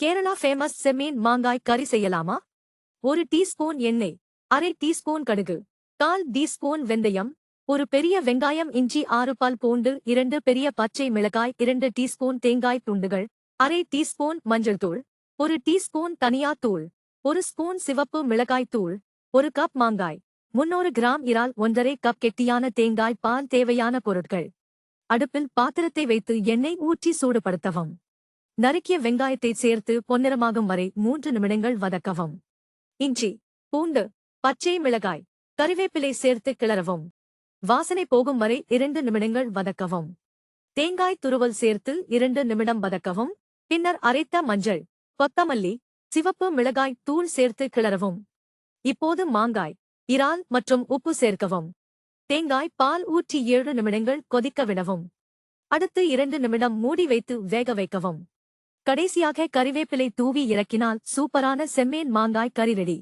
Kerala famous செமீன் மாங்காய் கறி செய்யலாமா? ஒரு டீஸ்பூன் எண்ணெய் அரை டீஸ்பூன் கடுகு கால் டீஸ்பூன் வெந்தயம் ஒரு பெரிய வெங்காயம் இஞ்சி ஆறு பால் பூண்டு இரண்டு பெரிய பச்சை மிளகாய் இரண்டு டீஸ்பூன் தேங்காய் துண்டுகள் அரை டீஸ்பூன் மஞ்சள் தூள் ஒரு டீஸ்பூன் தனியா தூள் ஒரு ஸ்பூன் சிவப்பு மிளகாய் தூள் ஒரு கப் மாங்காய் முன்னூறு கிராம் இறால் ஒன்றரை கப் கெட்டியான தேங்காய் பால் தேவையான பொருட்கள். அடுப்பில் பாத்திரத்தை வைத்து எண்ணெய் ஊற்றி சூடுபடுத்தவும். நறுக்கிய வெங்காயத்தை சேர்த்து பொன்னிறமாகும் வரை மூன்று நிமிடங்கள் வதக்கவும். இஞ்சி பூண்டு பச்சை மிளகாய் கறிவேப்பிலை சேர்த்து கிளறவும். வாசனை போகும் வரை இரண்டு நிமிடங்கள் வதக்கவும். தேங்காய் துருவல் சேர்த்து இரண்டு நிமிடம் வதக்கவும். பின்னர் அரைத்த மஞ்சள் கொத்தமல்லி சிவப்பு மிளகாய் தூள் சேர்த்து கிளறவும். இப்போது மாங்காய் இறால் மற்றும் உப்பு சேர்க்கவும். தேங்காய் பால் ஊற்றி ஏழு நிமிடங்கள் கொதிக்க விடவும். அடுத்து இரண்டு நிமிடம் மூடி வைத்து வேக வைக்கவும். கடைசியாக கறிவேப்பிலை தூவி இறக்கினால் சூப்பரான செம்மேன் மாங்காய் கறி ரெடி